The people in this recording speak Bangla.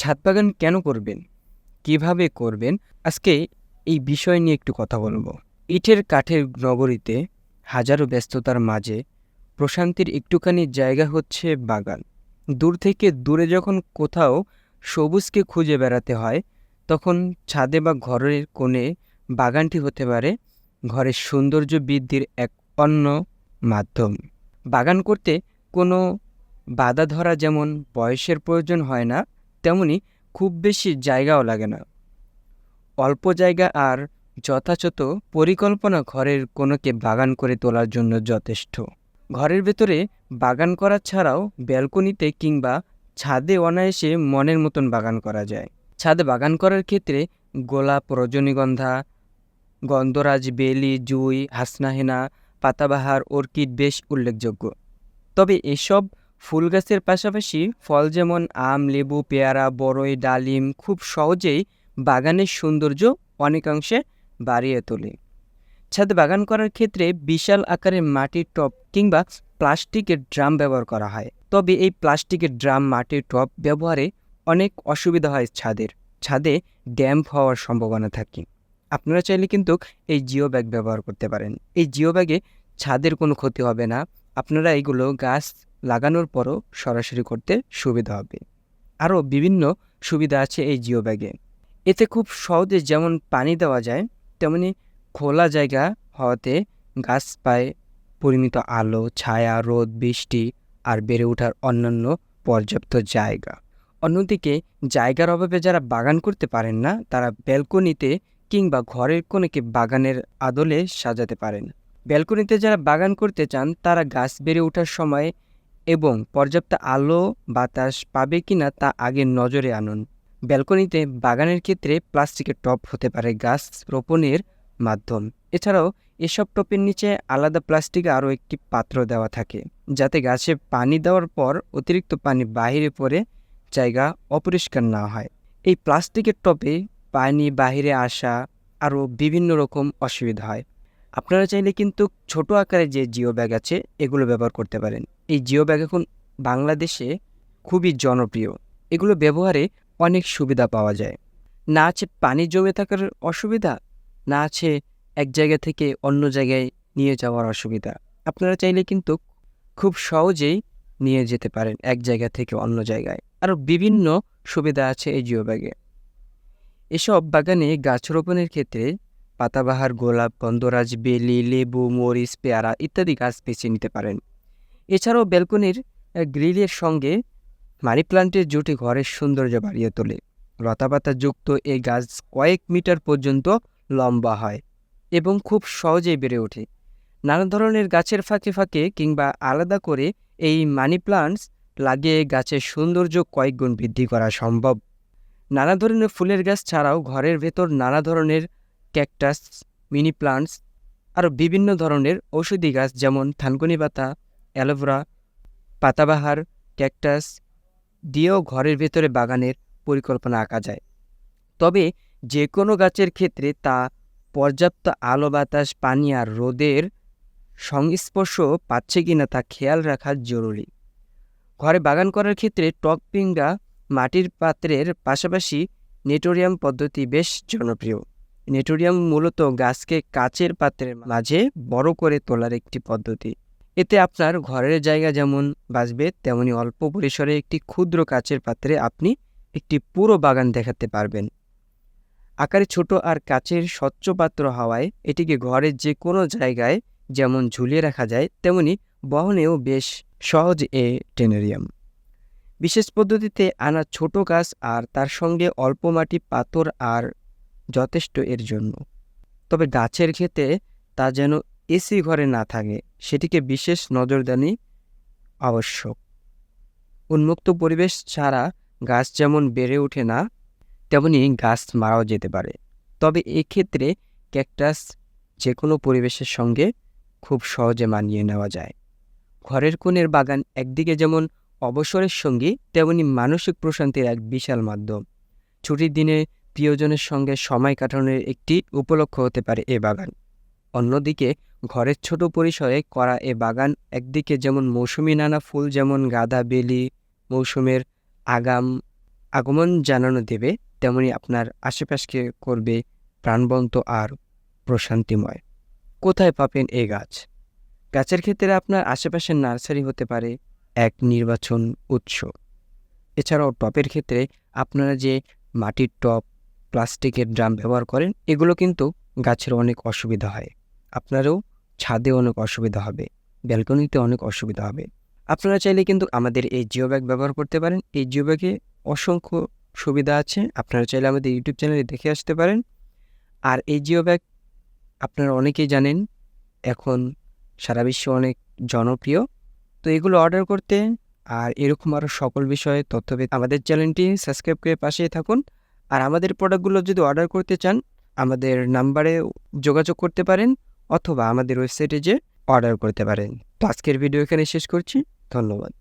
ছাদ বাগান কেন করবেন? কীভাবে করবেন? আজকে এই বিষয় নিয়ে একটু কথা বলব। ইটের কাঠের নগরীতে হাজারো ব্যস্ততার মাঝে প্রশান্তির একটুখানি জায়গা হচ্ছে বাগান। দূর থেকে দূরে যখন কোথাও সবুজকে খুঁজে বেড়াতে হয়, তখন ছাদে বা ঘরের কোণে বাগানটি হতে পারে ঘরের সৌন্দর্য বৃদ্ধির এক অন্য মাধ্যম। বাগান করতে কোনো বাধা ধরা যেমন বয়সের প্রয়োজন হয় না তেমনি খুব বেশি জায়গাও লাগে না। অল্প জায়গা আর যথাযথ পরিকল্পনা ঘরের কোনোকে বাগান করে তোলার জন্য যথেষ্ট। ঘরের ভেতরে বাগান করা ছাড়াও ব্যালকনিতে কিংবা ছাদে অনায়াসে মনের মতন বাগান করা যায়। ছাদে বাগান করার ক্ষেত্রে গোলাপ, রজনীগন্ধা, গন্ধরাজ, বেলি, জুই, হাসনাহেনা, পাতাবাহার, অর্কিড বেশ উল্লেখযোগ্য। তবে এসব ফুল গাছের পাশাপাশি ফল যেমন আম, লেবু, পেয়ারা বড়ই ডালিম খুব সহজেই বাগানের সৌন্দর্য অনেকাংশে বাড়িয়ে তোলে। ছাদে বাগান করার ক্ষেত্রে বিশাল আকারের মাটির টব কিংবা প্লাস্টিকের ড্রাম ব্যবহার করা হয়। তবে এই প্লাস্টিকের ড্রাম, মাটির টব ব্যবহারে অনেক অসুবিধা হয় ছাদের। ছাদে ড্যাম্প হওয়ার সম্ভাবনা থাকে। আপনারা চাইলে কিন্তু এই জিও ব্যাগ ব্যবহার করতে পারেন। এই জিও ব্যাগে ছাদের কোনো ক্ষতি হবে না। আপনারা এইগুলো গাছ লাগানোর পরও সরাসরি করতে সুবিধা হবে। আরও বিভিন্ন সুবিধা আছে এই জিও ব্যাগে। এতে খুব সহজে যেমন পানি দেওয়া যায়, তেমনি খোলা জায়গা হওয়াতে গাছ পায় পরিমিত আলো, ছায়া, রোদ, বৃষ্টি আর বেড়ে ওঠার অন্যান্য পর্যাপ্ত জায়গা। অন্যদিকে জায়গার অভাবে যারা বাগান করতে পারেন না, তারা ব্যালকনিতে কিংবা ঘরের কোণেকে বাগানের আদলে সাজাতে পারেন। ব্যালকনিতে যারা বাগান করতে চান, তারা গাছ বেড়ে ওঠার সময় এবং পর্যাপ্ত আলো বাতাস পাবে কিনা তা আগে নজরে আনুন। ব্যালকনিতে বাগানের ক্ষেত্রে প্লাস্টিকের টব হতে পারে গাছ রোপণের মাধ্যম। এছাড়াও এসব টপের নিচে আলাদা প্লাস্টিকে আরও একটি পাত্র দেওয়া থাকে, যাতে গাছে পানি দেওয়ার পর অতিরিক্ত পানি বাহিরে পড়ে জায়গা অপরিষ্কার না হয়। এই প্লাস্টিকের টপে পানি বাহিরে আসা আরও বিভিন্ন রকম অসুবিধা হয়। আপনারা চাইলে কিন্তু ছোট আকারে যে জিও ব্যাগ আছে, এগুলো ব্যবহার করতে পারেন। এই জিও ব্যাগ এখন বাংলাদেশে খুবই জনপ্রিয়। এগুলো ব্যবহারে অনেক সুবিধা পাওয়া যায়। না আছে পানি জমে থাকার অসুবিধা, না আছে এক জায়গা থেকে অন্য জায়গায় নিয়ে যাওয়ার অসুবিধা। আপনারা চাইলে কিন্তু খুব সহজেই নিয়ে যেতে পারেন এক জায়গা থেকে অন্য জায়গায়। আরও বিভিন্ন সুবিধা আছে এই জিও ব্যাগে। এসব বাগানে গাছ রোপণের ক্ষেত্রে পাতাবাহার, গোলাপ গন্ধরাজ বেলি, লেবু, মরিচ, পেয়ারা ইত্যাদি গাছ বেছে নিতে পারেন। এছাড়াও ব্যালকনির গ্রিলের সঙ্গে মানি প্লান্টের জুটি ঘরের সৌন্দর্য বাড়িয়ে তোলে। লতাপাতা যুক্ত এই গাছ কয়েক মিটার পর্যন্ত লম্বা হয় এবং খুব সহজেই বেড়ে ওঠে। নানা ধরনের গাছের ফাঁকে ফাঁকে কিংবা আলাদা করে এই মানি প্লান্টস লাগিয়ে গাছের সৌন্দর্য কয়েক গুণ বৃদ্ধি করা সম্ভব। নানা ধরনের ফুলের গাছ ছাড়াও ঘরের ভেতর নানা ধরনের ক্যাকটাস, মিনি প্লান্টস, আরও বিভিন্ন ধরনের ঔষধি গাছ যেমন থানকুনি পাতা অ্যালোভেরা, পাতাবাহার, ক্যাকটাস দিয়েও ঘরের ভেতরে বাগানের পরিকল্পনা আঁকা যায়। তবে যে কোনো গাছের ক্ষেত্রে তা পর্যাপ্ত আলো, বাতাস, পানি আর রোদের সংস্পর্শ পাচ্ছে কিনা তা খেয়াল রাখা জরুরি। ঘরে বাগান করার ক্ষেত্রে টক পিঙ্গা মাটির পাত্রের পাশাপাশি নেটোরিয়াম পদ্ধতি বেশ জনপ্রিয়। নেটোরিয়াম মূলত গাছকে কাচের পাত্রের মাঝে বড় করে তোলার একটি পদ্ধতি। এতে আপনার ঘরের জায়গা যেমন বাঁচবে, তেমনি অল্প পরিসরে একটি ক্ষুদ্র কাচের পাত্রে আপনি একটি পুরো বাগান দেখাতে পারবেন। আকারে ছোট আর কাচের স্বচ্ছ পাত্র হওয়ায় এটিকে ঘরের যে কোনো জায়গায় যেমন ঝুলিয়ে রাখা যায়, তেমনি বহনেও বেশ সহজ এ টেনেরিয়াম। বিশেষ পদ্ধতিতে আনা ছোট গাছ আর তার সঙ্গে অল্প মাটি পাথর আর যথেষ্ট এর জন্য। তবে গাছের ক্ষেত্রে তা যেন এসি ঘরে না থাকে। সেটিকে বিশেষ নজরদানি আবশ্যক। উন্মুক্ত পরিবেশ ছাড়া গাছ যেমন বেড়ে ওঠে না, তেমনি গাছ মারাও যেতে পারে। তবে এক্ষেত্রে ক্যাকটাস যে কোনো পরিবেশের সঙ্গে খুব সহজে মানিয়ে নেওয়া যায়। ঘরের কোণের বাগান একদিকে যেমন অবসরের সঙ্গী, তেমনি মানসিক প্রশান্তির এক বিশাল মাধ্যম। ছুটির দিনে প্রিয়জনের সঙ্গে সময় কাটানোর একটি উপলক্ষ হতে পারে এ বাগান। অন্যদিকে ঘরের ছোট পরিসরে করা এ বাগান একদিকে যেমন মৌসুমি নানা ফুল, যেমন গাঁদা বেলি, মৌসুমের আগাম আগমন জানানো দেবে, তেমনি আপনার আশেপাশকে করবে প্রাণবন্ত আর প্রশান্তিময়। কোথায় পাবেন এই গাছ? গাছের ক্ষেত্রে আপনার আশেপাশের নার্সারি হতে পারে, এক নির্বাচন উৎস। এছাড়াও টপের ক্ষেত্রে আপনারা যে মাটির টপ, প্লাস্টিকের ড্রাম ব্যবহার করেন, এগুলো কিন্তু গাছের অনেক অসুবিধা হয়। আপনারও ছাদে অনেক অসুবিধা হবে, ব্যালকনিতে অনেক অসুবিধা হবে। আপনারা চাইলে কিন্তু আমাদের এই জিও ব্যাগ ব্যবহার করতে পারেন। এই জিও ব্যাগে অসংখ্য সুবিধা আছে, আপনারা চাইলে আমাদের ইউটিউব চ্যানেলে দেখে আসতে পারেন। আর এই জিও ব্যাগ আপনারা অনেকেই জানেন, এখন সারা বিশ্বে অনেক জনপ্রিয়। তো এগুলো অর্ডার করতে আর এরকম আরও সকল বিষয়ে তথ্য পেতে আমাদের চ্যানেলটি সাবস্ক্রাইব করে পাশেই থাকুন। আর আমাদের প্রোডাক্টগুলো যদি অর্ডার করতে চান, আমাদের নাম্বারে যোগাযোগ করতে পারেন। অথবা আমাদের ওয়েবসাইটে যে অর্ডার করতে পারেন। তো আজকের ভিডিও এখানে শেষ করছি। ধন্যবাদ।